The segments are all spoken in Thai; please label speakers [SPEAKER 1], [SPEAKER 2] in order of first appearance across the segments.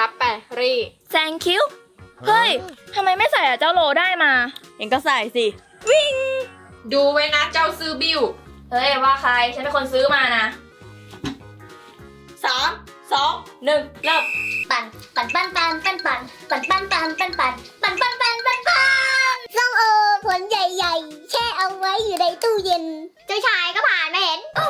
[SPEAKER 1] รับไปรี
[SPEAKER 2] แซงคิวเฮ้ย ทำไมไม่ใส่อะเจ้าโลได้มา เองก็ใส่สิ วิ่ง
[SPEAKER 1] ดูไว้นะเจ้าซื้อบิว
[SPEAKER 2] เฮ้ย ว่าใคร ฉันเป็นคนซื้อมานะสามสองหนึ่งเริ่ม
[SPEAKER 3] ปั่นปั่นปั่นปั่นปั่นปั่นปั่นปั่นปั่นปั่นปั่นปั่นปั่นปั่นปั่นปั่นส้มโอผลใหญ่ๆ แช่เอาไว้อยู่ในตู้เย็น เจ้าชายก็ผ่านมาเห็นอู้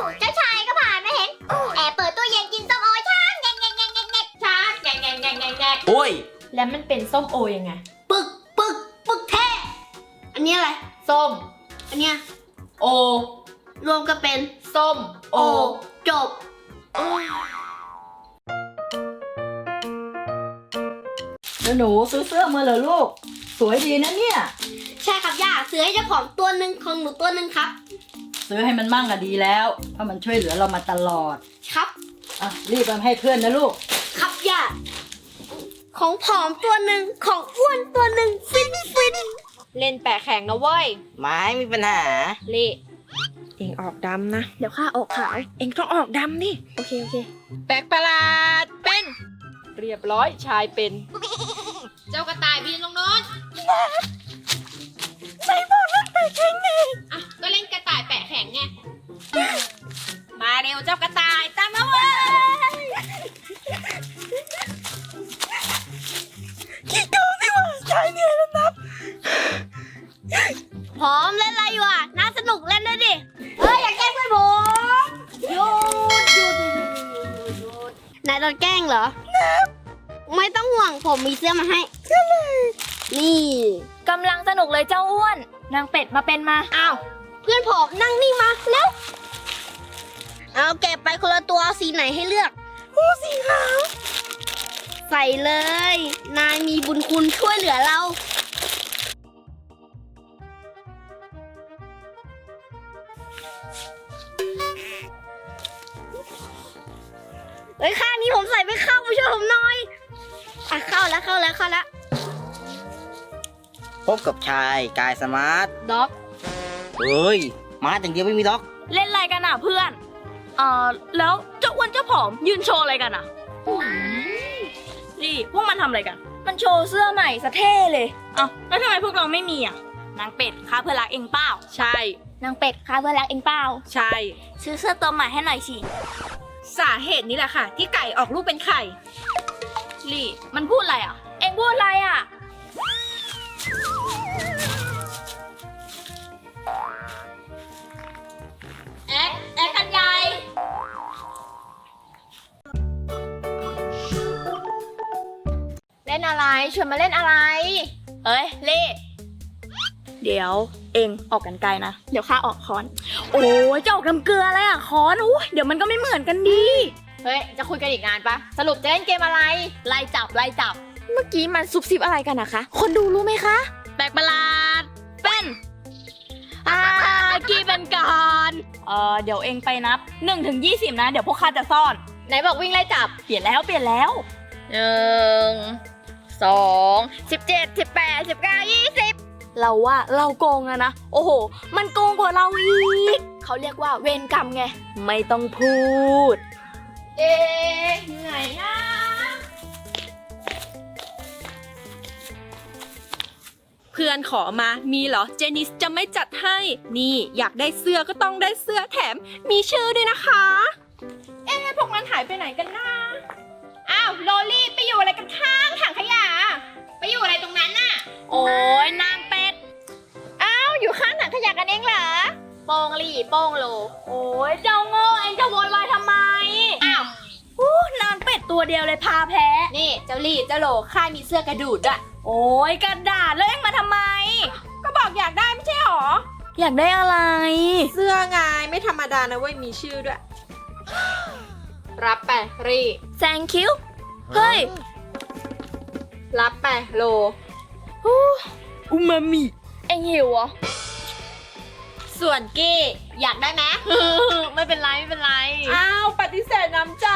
[SPEAKER 3] แล้
[SPEAKER 1] วมันเป็นส้มโอยังไง
[SPEAKER 3] ปึกปึกปึกแท้อันนี้อะไร
[SPEAKER 1] ส้ม
[SPEAKER 3] อันเนี้ย
[SPEAKER 1] โอ
[SPEAKER 3] รวมกันเป็น
[SPEAKER 1] ส้ม โอ
[SPEAKER 3] จบ
[SPEAKER 4] แล้วหนูซื้อเสื้อมาเหรอลูก สวยดีนะเนี่ย
[SPEAKER 3] ใช่ครับย่าซื้อให้เจ้าของตัวหนึ่งของหนูตัวหนึ่งครับ
[SPEAKER 4] ซื้อให้มันมั่งอะดีแล้วเพราะมันช่วยเหลือเรามาตลอด
[SPEAKER 3] ครับ
[SPEAKER 4] อะ รีบไปให้เพื่อนนะลูก
[SPEAKER 3] ครับย่า ของผอมตัวหนึ่งของอ้วนตัวหนึ่งฟินฟิน
[SPEAKER 1] เล่นแปะแข่งนะเว้ย
[SPEAKER 5] ไม่มีปัญหา
[SPEAKER 1] รีเองออกดำนะ
[SPEAKER 2] เดี๋ยวข้าออกขาว
[SPEAKER 1] เองต้องออกดำดิ
[SPEAKER 2] โอเค โอเค
[SPEAKER 1] แปลกประหลาดเป็น เรียบร้อยชายเป็น เจ้ากระต่ายบินลงโน้น เลยเจ้า
[SPEAKER 3] อ้วน นางเป็
[SPEAKER 2] ดมาเป็นมา
[SPEAKER 3] อ้าว เพื่อนผมนั่งนี่มาแล้ว เอาเก็บไปคนละตัวเอาสีไหนให้เลือกโอ้สีขาว ใส่เลย นายมีบุญคุณช่วยเหลือเรา เฮ้ยข้างนี้ผมใส่ไม่เข้ามาช่วยผมหน่อย อะเข้าแล้วเข้าแล้วเข้าแล้ว
[SPEAKER 5] พบกับชายกายสมาร์ท
[SPEAKER 2] ด็อก
[SPEAKER 5] เฮ้ย มาอย่างเดียวไม่มีล็อก
[SPEAKER 2] เล่นอะไรกันอะเพื่อนเอ่อแล้วเจ้าอ้วนเจ้าผอมยืนโชว์อะไรกันอะนี่พวกมันทำอะไรกัน มันโชว์เสื้อใหม่สะเท่เลย เอ้าแล้วทำไมพวกเราไม่มีอะ นางเป็ดค้าเพื่อรักเองเปล่า
[SPEAKER 1] ใช่
[SPEAKER 2] นางเป็ดค้าเพื่อรักเองเปล่า
[SPEAKER 1] ใช่
[SPEAKER 2] ซื้อเสื้อตัวใหม่ให้หน่อยสิ
[SPEAKER 1] สาเหตุนี้แหละค่ะ ที่ไก่ออกลูกเป็นไข่
[SPEAKER 2] ลี่ มันพูดอะไรอะ เองพูดอะไรอะ
[SPEAKER 1] อะไรชวนมาเล่นอะไร
[SPEAKER 2] เอ้ยเล่เดี๋ยวเองออกกันไกลนะ เดี๋ยวข้าออกค้อน โอ้ยจะออกน้ำเกลืออะไรอะค้อนอุ้ยเดี๋ยวมันก็ไม่เหมือนกันดี
[SPEAKER 1] เฮ้ย จะคุยกันอีกนานปะสรุปจะเล่นเกมอะไร
[SPEAKER 2] ไล่จับไล่จับ
[SPEAKER 1] เมื่อกี้มันซุบซิบอะไรกันนะคะ คนดูรู้ไหมคะ
[SPEAKER 2] แปลกประหลาด เป็นอ่ากี่เป็นการเออเดี๋ยวเองไปนับ1ถึง20 นะ เดี๋ยวพวกข้าจะซ่อน
[SPEAKER 1] ไหนบอกวิ่งไล่จับ
[SPEAKER 2] เปลี่ยนแล้วเปลี่ยนแล้ว
[SPEAKER 1] หนึ่ง สองสิบเจ็ดสิบแปดสิบเก้ายี่สิบ
[SPEAKER 2] เราว่าเราโกงอะนะ โอ้โห มันโกงกว่าเราอีก เขาเรียกว่าเวรกรรมไง ไม่ต้องพูด
[SPEAKER 1] เอ๊ะเหนื่อยนะ
[SPEAKER 6] เพื่อนขอมา มีเหรอ เจนิสจะไม่จัดให้ นี่อยากได้เสื้อก็ต้องได้เสื้อแถม มีชื่อด้วยนะคะ เอ๊ะพวกมันหายไปไหนกันนะ
[SPEAKER 1] อ้าวโรลี่ไปอยู่อะไรกันข้างถังขยะ ไปอยู่อะไรตรงนั้นน่ะ
[SPEAKER 2] โอ้ยนางเป็ด
[SPEAKER 1] อ้าวอยู่ข้างถังขยะกันเองเหรอ โป้งลี่โป้งโล
[SPEAKER 2] โอ้ยเจ้าโง่เองจะโวยวายทำไม
[SPEAKER 1] อ้าว
[SPEAKER 2] อู้นางเป็ดตัวเดียวเลยพาแพ้
[SPEAKER 1] นี่เจ้าลี่เจ้าโลข้ามีเสื้อกระดูดด้วย
[SPEAKER 2] โอ้ยกระดาษแล้วเองมาทำไม
[SPEAKER 6] ก็บอกอยากได้ไม่ใช่หรอ
[SPEAKER 2] อยากได้อะไร
[SPEAKER 6] เสื้อไงไม่ธรรมดานะเว้ยมีชื่อด้วย
[SPEAKER 1] รับไปรี
[SPEAKER 2] แซงคิวเฮ้ย
[SPEAKER 1] รับไปโล
[SPEAKER 2] อุมามิ เอ็งหิวเหรอ
[SPEAKER 1] ส่วนกี้อยากได้ไหม
[SPEAKER 2] ไม่เป็นไรไม่เป็นไร
[SPEAKER 6] อ้าว ปฏิเสธน้ำใจ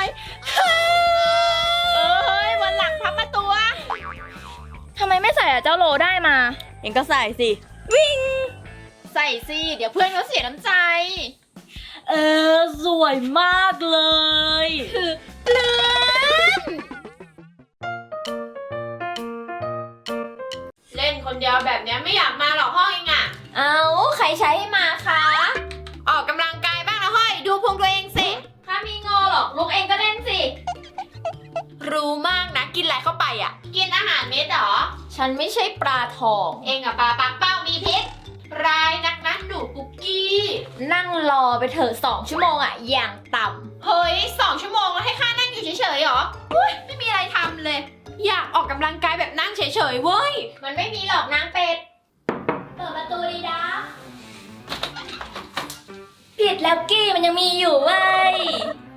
[SPEAKER 1] เอ้ยวันหลังพับมาตัว
[SPEAKER 2] ทำไมไม่ใส่อะเจ้าโลได้มา เองก็ใส่สิ
[SPEAKER 1] ใส่สิ เดี๋ยวเพื่อนเขาเสียน้ำใจ
[SPEAKER 2] เออ สวยมากเลย
[SPEAKER 1] คือปลื้ม แบบเนี้ยไม่อยากมาหรอกห้องเองอะ
[SPEAKER 2] เอาใครใช้ให้มาคะ
[SPEAKER 1] ออกกำลังกายบ้างนะห้อยดูพุงตัวเองสิ
[SPEAKER 2] ถ้ามีงอหรอกลูกเองก็เล่นสิ
[SPEAKER 1] รู้มากนะ กินอะไรเข้าไปอะ กินอาหารเม็ดเหรอ
[SPEAKER 2] ฉันไม่ใช่ปลาทอง
[SPEAKER 1] เองอะปลาปากเป้ามีพิษร้ายนักนะหนูปุ กกี้
[SPEAKER 2] นั่งรอไปเถอะสองชั่วโมงอะอย่างต่
[SPEAKER 1] เฮ้ยสองชั่วโมงแล้วให้ข้านั่งอยู่เฉยๆเหรออุ้ยไม่มีอะไรทำเลย อยากออกกำลังกายแบบนั่งเฉยๆเว้ยำ
[SPEAKER 2] มันไม่มีหรอกนางเป็ด เปิดประตูดีดาผิดแล้วกี้มันยังมีอยู่เว้ย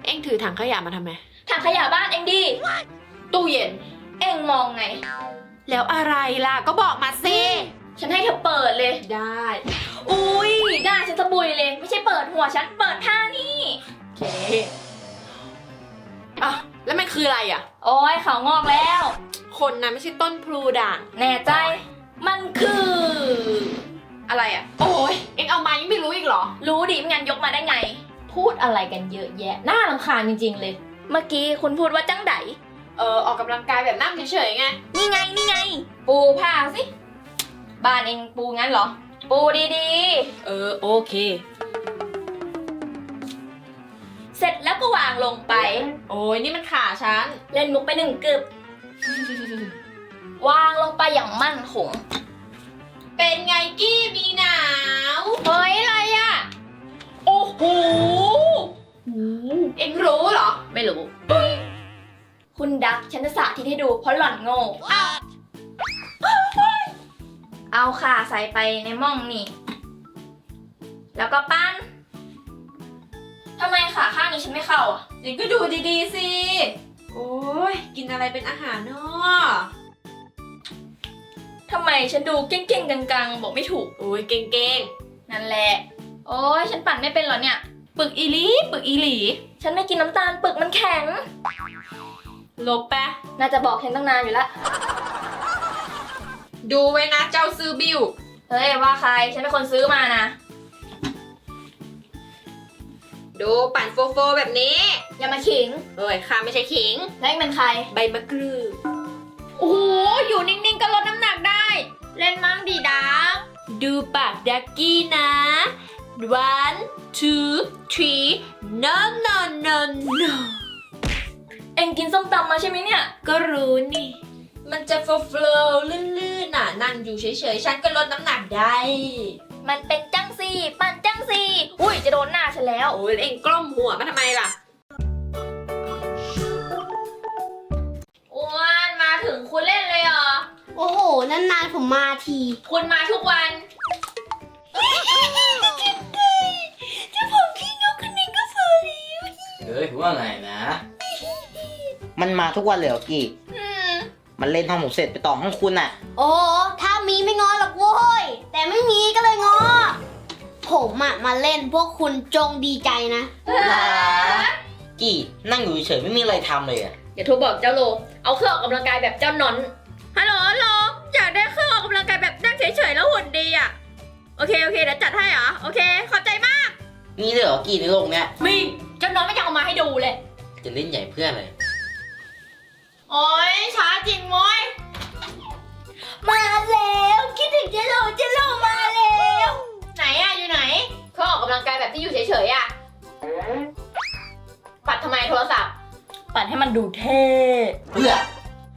[SPEAKER 1] เอ็งถือถังขยะมาทำไม
[SPEAKER 2] ถังขยะบ้านเองดิ
[SPEAKER 1] ตู้เย็น
[SPEAKER 2] เองมองไง
[SPEAKER 1] แล้วอะไรล่ะก็บอกมาสิ
[SPEAKER 2] ฉันให้เธอเปิดเลย
[SPEAKER 1] ได้
[SPEAKER 2] อุ้ยหน้าฉันสะบุยเลย ไม่ใช่เปิดหัวฉัน เปิดท่านี่
[SPEAKER 1] โอเคอะแล้วมันคืออะไรอะ
[SPEAKER 2] โอ้ยเขางอกแล้ว
[SPEAKER 1] คนนะไม่ใช่ต้นพลูด่าง
[SPEAKER 2] แน่ใจ มันคือ
[SPEAKER 1] อะไรอะ โอ้ยเอ็งเอามายังไม่รู้อีกเหรอ
[SPEAKER 2] รู้ดิไม่งั้นยกมาได้ไง พูดอะไรกันเยอะแยะ น่ารำคาญจริง ๆ เลย เมื่อกี้คุณพูดว่าจังได
[SPEAKER 1] เออออกกำลังกายแบบนั่งเฉยๆไง
[SPEAKER 2] นี่ไงนี่ไง ปูผ้าสิ บ้านเองปูงั้นเหรอ ปูดี
[SPEAKER 1] เออโอเค
[SPEAKER 2] ๆ เสร็จแล้วก็วางลงไป
[SPEAKER 1] โอ้ยนี่มันขาฉัน
[SPEAKER 2] เล่นมุกไปหนึ่งกึบ วางลงไปอย่างมั่นคง
[SPEAKER 1] เป็นไงกี้มีหนาว
[SPEAKER 2] เฮ้ยอะไรอะ
[SPEAKER 1] โอ้โห เอ็งรู้เหรอ
[SPEAKER 2] ไม่รู้ คุณดักฉันจะสาธิตให้ดูเพราะหล่อนโง่เอา เอาค่ะใส่ไปในหม่องนี่ แล้วก็ปั้นทำไมขาข้างนี้ฉันไม่เข้าอะ
[SPEAKER 1] เอ็งก็ดูดีๆสิ โอ้ยกินอะไรเป็นอาหารเนาะ
[SPEAKER 2] ทำไมฉันดูเก่งๆกังๆ บอกไม่ถูก
[SPEAKER 1] โอ้ยเก่ง
[SPEAKER 2] นั่นแหละ โอ้ยฉันปั่นไม่เป็นเหรอเนี่ย
[SPEAKER 1] ๆปึกอีหลีปึกอีหลี
[SPEAKER 2] ฉันไม่กินน้ำตาลปึกมันแข็ง
[SPEAKER 1] ลบปะ
[SPEAKER 2] น่าจะบอกฉันตั้งนานอยู่แล้ว
[SPEAKER 1] ดูไว้นะเจ้าซื้อบิว
[SPEAKER 2] เฮ้ยว่าใครฉันเป็นคนซื้อมานะ
[SPEAKER 1] ดูปั่นโฟโฟแบบนี้
[SPEAKER 2] อย่ามาขิง
[SPEAKER 1] เอ้ยข้าไม่ใช่ขิง
[SPEAKER 2] แล้วเองเป็นใคร
[SPEAKER 1] ใบมะกรูด
[SPEAKER 2] โอ้โห อยู่นิ่งๆ ก็ลดน้ำหนักได้ เล่นมั่งดีดัก
[SPEAKER 1] ดูปากดักกี้นะ one two three no no no no
[SPEAKER 2] เอ็งกินส้มตำมาใช่ไหมเนี่ย
[SPEAKER 1] ก็รู้นี่ มันจะโฟล์ฟลลื่นๆน่ะ นั่งอยู่เฉยๆ ฉันก็ลดน้ำหนักได้
[SPEAKER 2] มันเป็นจังสีปั่นจังสีอุ้ยจะโดนหน้าฉันแล้ว
[SPEAKER 1] โอ้ยแล้วเองกล้มหัวมาทำไมล่ะ
[SPEAKER 2] อ้วนมาถึงคุณเล่นเลยเหรอ
[SPEAKER 3] โอ้โห นานๆผมมาที
[SPEAKER 2] คุณมาทุกวัน
[SPEAKER 5] เฮ้ยว่าไงนะ มันมาทุกวันเลยเหรอกี่
[SPEAKER 2] อื ม
[SPEAKER 5] มันเล่นห้องผมเสร็จไปต่อห้องคุณน่ะ
[SPEAKER 3] โอ้ถ้ามีไม่งอหรอกโว้ย แต่ไม่มีก็เลยงอ ผมอะมาเล่นพวกคุณจงดีใจนะ
[SPEAKER 5] กี่นั่งอยู่เฉยๆไม่มีอะไรทำเลยอะ
[SPEAKER 2] เดี๋ยวโทรบอกเจ้าโล เอาเครื่องออกกำลังกายแบบเจ้านอน
[SPEAKER 6] ฮัลโหลฮัลโหลอยากได้เครื่องออกกำลังกายแบบนั่งเฉยๆแล้วหุ่นดีอะ โอเคโอเคเดี๋ยวจัดให้เหรอ โอเค ขอบใจมาก
[SPEAKER 5] มีเลยเหรอกี่ในโลกเนี้ย
[SPEAKER 2] มีเจ้านอนไม่อยากเอามาให้ดูเลย
[SPEAKER 5] จะเล่นใหญ่เพื่ออะไร
[SPEAKER 1] โอ้ยช้าจริงม้ย
[SPEAKER 3] มาแล้วคิดถึงเจโลเจโลมาแล้ว
[SPEAKER 1] ไหนอะอยู่ไหน
[SPEAKER 2] เครื่องออกกำลังกายแบบที่อยู่เฉยๆอะปัดทำไมโทรศัพท์ ปัดให้มันดูเท่
[SPEAKER 5] เพื่อ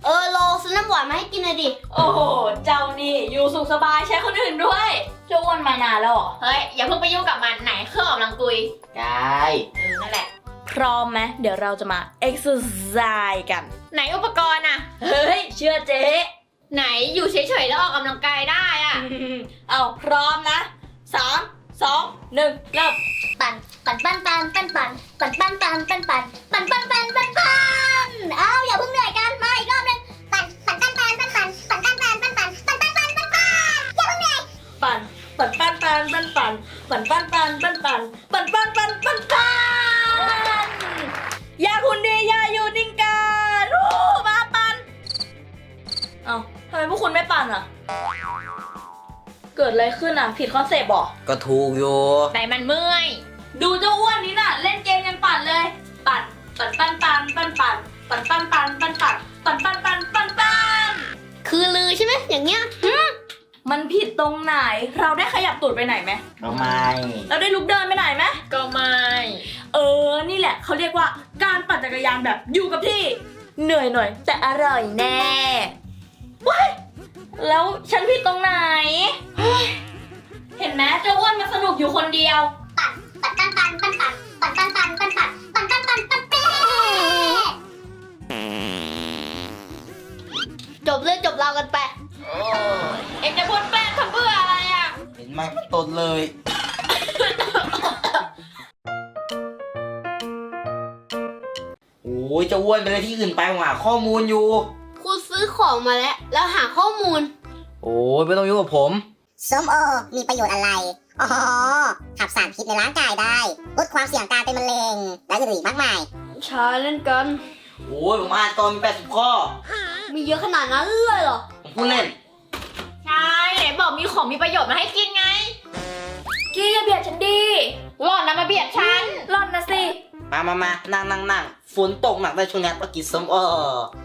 [SPEAKER 3] เออโลซื้อน้ำหวานมาให้กินหน่อยดิ
[SPEAKER 2] โอ้โหเจ้านี่อยู่สุขสบายใช้คนอื่นด้วยเจ้าอ้วนมานานแล้วเหรอ
[SPEAKER 1] เฮ้ยอย่าเพิ่งไปยุ่งกับมันไหนเครื่องออกกำลังกุย
[SPEAKER 5] กาย
[SPEAKER 1] เออนั่นแหละ
[SPEAKER 2] พร้อมไหมเดี๋ยวเราจะมา exercise กัน
[SPEAKER 1] ไหนอุปกรณ์อะ
[SPEAKER 2] เฮ้ย เชื่อเจ๊
[SPEAKER 1] ไหนอยู่เฉยๆแล้วออกกำลังกายได้อะ
[SPEAKER 2] เอาพร้อมนะสามสองหนึ่งเริ่ม
[SPEAKER 3] ปั่นปั่นปั่นปั่นปั่นปั่นปั่นปั่นปั่นปั่นปั่นปั่นปั่นปั่นปั่นปั่นอ้าวอย่าเพิ่งเหนื่อยกันมาอีกรอบหนึงปั่นปั่นปั่นปั่นปั่นปั่นปั่นปั่นปั่นปั่นปั่นปั่นปั่นปั่นปั่นปั่นอย่าเพิ่งเหนื่อย
[SPEAKER 2] ปั่นปั่นปั่นปั่นปั่นปั่นปั่นปั่นปั่นปั่นปั่นปั่นปั่นปั่นปั่นปั่น กคุณไม่ปั่นอะ เกิดอะไรขึ้นอะ ผิดคอนเซปต์หรอ
[SPEAKER 5] ก็ถูกอยู่
[SPEAKER 1] ไหนมันเมื่อย
[SPEAKER 2] ดูเจ้าอ้วนนี้น่ะ เล่นเกมยังปั่นเลย ปั่น ปั่นปั่นปั่นปั่นปั่นปั่นปั่นปั่นปั่นปั่นปั่นปั่นปั่นปั่นปั่น
[SPEAKER 3] คือลือใช่ไหมอย่างเงี้ย
[SPEAKER 2] มันผิดตรงไหน เราได้ขยับตูดไปไหนไหม
[SPEAKER 5] ก็ไม่
[SPEAKER 2] เราได้ลุกเดินไปไหนไหม
[SPEAKER 6] ก็ไม่
[SPEAKER 2] เออ นี่แหละเขาเรียกว่าการปั่นจักรยานแบบอยู่กับที่ เหนื่อยหน่อย แต่อร่อยแน่ว้าย แล้วฉันผิดตรงไหน เห็นไหมเจ้าอ้วนมาสนุกอยู่คนเดียว
[SPEAKER 3] ปัดปัดกันปันปันขัดปัดกันปันปันขัดปัดกันปันปันเปะจบเรื่องจบราวกันไป
[SPEAKER 1] เอ็งจะพ่นแป้ทำเบื่ออะไรอะ
[SPEAKER 5] เห็นไหมตดเลย โอ้ยเจะอ้วนไปเลยที่อื่นไปหาข้อมูลอยู่
[SPEAKER 3] ซื้อของมาแล้ว แล้วหาข้อมูล
[SPEAKER 5] โอ้ยไม่ต้องยุ่งกับผม
[SPEAKER 7] ส้มโอ มีประโยชน์อะไร อ๋อ ขับสารพิษในร่างกายได้ ลดความเสี่ยงการเป็นมะเร็ง และอื่นๆอีกมากมาย
[SPEAKER 2] ชาเล่นกัน
[SPEAKER 5] โอ้ยผมอ่านตอนมีแปดสิบข้อ
[SPEAKER 3] มีเยอะขนาดนั้นเลยเหรอ
[SPEAKER 5] ผมพูดเล่น
[SPEAKER 1] ใช่ไหนบอกมีของมีประโยชน์มาให้กินไง
[SPEAKER 2] กี้อย่าเบียดฉันดี
[SPEAKER 1] หล่อนนะมาเบียดฉัน
[SPEAKER 2] ร่อนนะสิ
[SPEAKER 5] มามามานั่งนั่งนั่งฝนตกหนักได้ช่วงนี้ต้องกินส้มโอ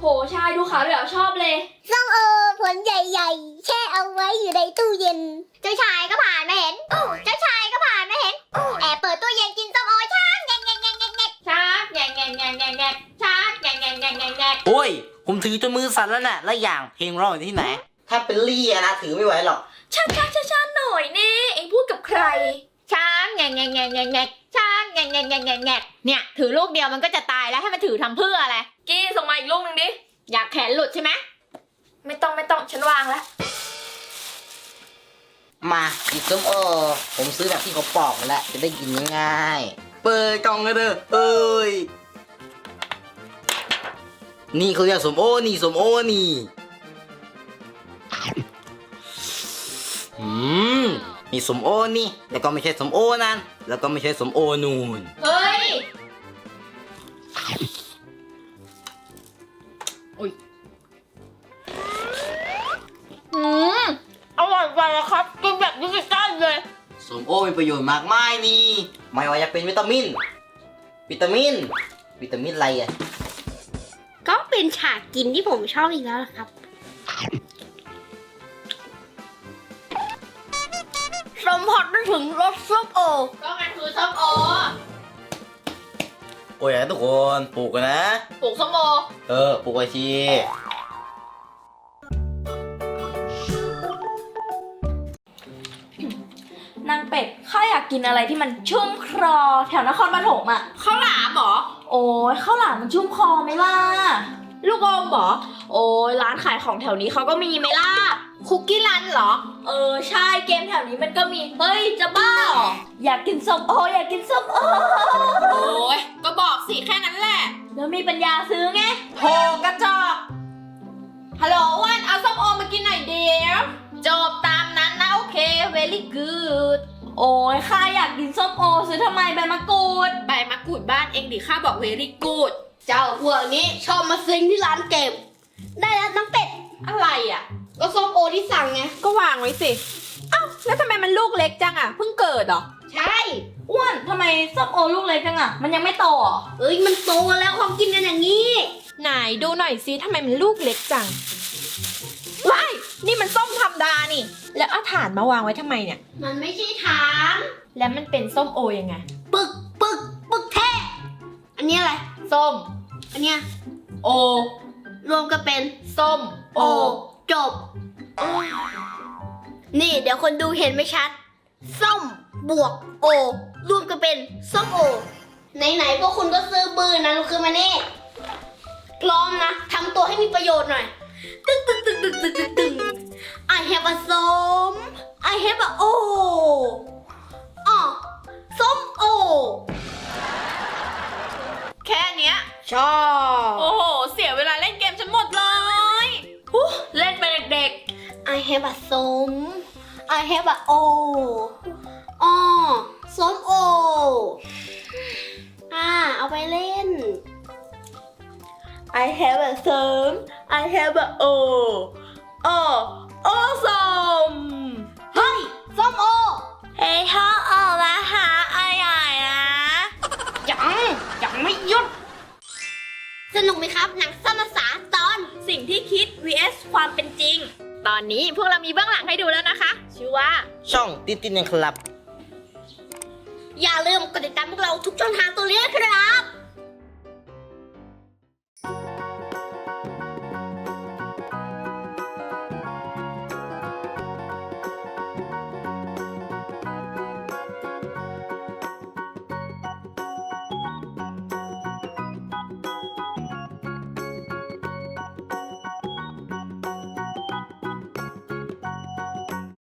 [SPEAKER 2] โหชายดูขาวเดี๋ยวชอบเลย
[SPEAKER 3] ส้มโอผลใหญ่ๆ แช่เอาไว้อยู่ในตู้เย็น เจ้าชายก็ผ่านมาเห็นอู้เจ้าชายก็ผ่านมาเห็นอู้แอบเปิดตู้เย็นกินส้มโอช่างแงงแงงแงงแงงแงง
[SPEAKER 1] ชักแงงแงงแงงแงงแงงชักแงงแงงแงงแงงแงง
[SPEAKER 5] โอ้ย ผมถือจนมือสั่นแล้วน่ะแล้วอย่างเพลงร้องอยู่ที่ไหน ถ้าเป็นลี่อะนะถือไม่ไหวหรอก
[SPEAKER 2] ช้าช้าช้าช้าหน่อยนี่เอ็งพูดกับใคร
[SPEAKER 1] ชักแงงแงงแงงแงงแงงชั กแงงแงงแงงแงงแงงเนี่ย ถือลูกเดียวมันก็จะตายแล้วให้มันถือทำเพื่ออะไร
[SPEAKER 2] กี้ส่งมาอีกลูกหนึ่งดิ
[SPEAKER 1] อยากแขนหลุดใช่ไหม
[SPEAKER 2] ไม่ต้องไม่ต้องฉันวางแล้ว
[SPEAKER 5] มากินส้มโอ ผมซื้อแบบที่เขาปอกมาแล้วจะได้กินง่ายๆเปิดกล่องเลยเด้อเอ้ย นี่เขาเรียกสมโอนี่สมโอนี่อืม นี่สมโอนี่ แล้วก็ไม่ใช่สมโอนั่น แล้วก็ไม่ใช่สมโอนูน
[SPEAKER 1] เฮ้ย อืมอร่อยไปแล้วครับ กินแบบดิจิตอลเลย
[SPEAKER 5] สมโอมีประโยชน์มากมายนี่ ไม่ว่าจะเป็นวิตามิน วิตามิน วิตามินอะไรอะ
[SPEAKER 3] ก็เป็นฉากกินที่ผมชอบอีกแล้วล่ะครับ สมผัสได้ถึงรสส้มโอ
[SPEAKER 1] ก็มันคือส้มโอ
[SPEAKER 5] โอ้ยทุกคนปลูกกันนะ
[SPEAKER 1] ปลูกส้มโอ
[SPEAKER 5] เออปลูกไว้ที
[SPEAKER 2] นางเป็ดข้าอยากกินอะไรที่มันชุ่มครอแถวนครปฐมอะ
[SPEAKER 1] ข้าวหลามเหรอ
[SPEAKER 2] โอ้ยข้าวหลามมันชุ่มคอไหมล่ะ
[SPEAKER 1] ลูกอมเหรอ
[SPEAKER 2] โอ้ยร้านขายของแถวนี้เขาก็มีไหมล่ะ
[SPEAKER 1] คุกกี้รันเหรอ
[SPEAKER 2] เออใช่เกมแถวนี้มันก็มีเฮ้ยจะบ้าเหรออยากกินส้มโออยากกินส้มโอ
[SPEAKER 1] โอ้ยก็บอกสิแค่นั้นแหละ
[SPEAKER 2] แล้วมีปัญญาซื้อไง
[SPEAKER 1] โทรกระจอกฮัลโหลอ้วันเอาส้มโอมากินหน่อยเดียวจบตามนั้นนะโอเค very good
[SPEAKER 2] โอ้ยข้าอยากกินส้มโอซื้อทำไมใบมะกรูด
[SPEAKER 1] ใบมะกรูดบ้านเองดิข้าบอก very good
[SPEAKER 3] เจ้าพวกนี้ชอบมาซิงที่ร้านเกม ได้แล้วน้องเป็ด
[SPEAKER 1] อะไรอะ
[SPEAKER 3] ก็ส้มโอที่สั่งไง
[SPEAKER 6] ก็วางไว้สิ เอ้าแล้วทำไมมันลูกเล็กจังอะ เพิ่งเกิดเหรอ
[SPEAKER 3] ใช่
[SPEAKER 2] อ้วนทำไมส้มโอลูกเล็กจังอะมันยังไม่โตเหรอ
[SPEAKER 3] เอ้ยมันโตแล้วเขากินกันอย่างนี้
[SPEAKER 6] ไหนดูหน่อยสิทำไมมันลูกเล็กจัง ว้าย นี่มันส้มธรรมดานี่ แล้วเอาถ่านมาวางไว้ทำไมเนี่ย
[SPEAKER 3] มันไม่ใช่ถาม
[SPEAKER 6] แล้วมันเป็นส้มโอยังไง
[SPEAKER 3] ปึกปึกปึกแท้อันนี้อะไร
[SPEAKER 6] ส้ม
[SPEAKER 3] อันเนี้ย
[SPEAKER 6] โอ
[SPEAKER 3] รวมกันเป็น
[SPEAKER 6] ส้ม
[SPEAKER 3] โอ จบ นี่เดี๋ยวคนดูเห็นไม่ชัด ส้มบวกโอ รวมกันเป็นส้มโอ ไหนๆพวกคุณก็ซื้อบืนนะลูกคือมานี่พร้อมนะทำตัวให้มีประโยชน์หน่อย ตึ๊งตึ๊งตึ๊งตึ๊งตึ๊งตึ๊งตึ๊ง I have a ส้ม I have a O อ๋อส้มโอ
[SPEAKER 1] แค่เนี้ย
[SPEAKER 3] ชอบ
[SPEAKER 1] โอ้โห เสียเวลา
[SPEAKER 3] I have a ส้ม I have a O อ๋อส้มโอ อ่า เอาไปเล่น
[SPEAKER 2] ๆ I have a เสริม I have a O โอโอส้ม
[SPEAKER 3] เฮ้ยส้มโอ
[SPEAKER 2] เฮ้ยถ้าออกมาหาไอ้ใหญ่นะ
[SPEAKER 1] ยังยังไม่หยุด
[SPEAKER 3] สนุกไหมครับ หนังสั้นภาษาตอน
[SPEAKER 2] สิ่งที่คิด vs ความเป็นจริง
[SPEAKER 1] ตอนนี้พวกเรามีเบื้องหลังให้ดูแล้วนะคะ ชื่อว่า
[SPEAKER 5] ช่องตินตินยังครับ
[SPEAKER 3] อย่าลืมกดติดตามพวกเราทุกช่องทางตัวนี้นะครับ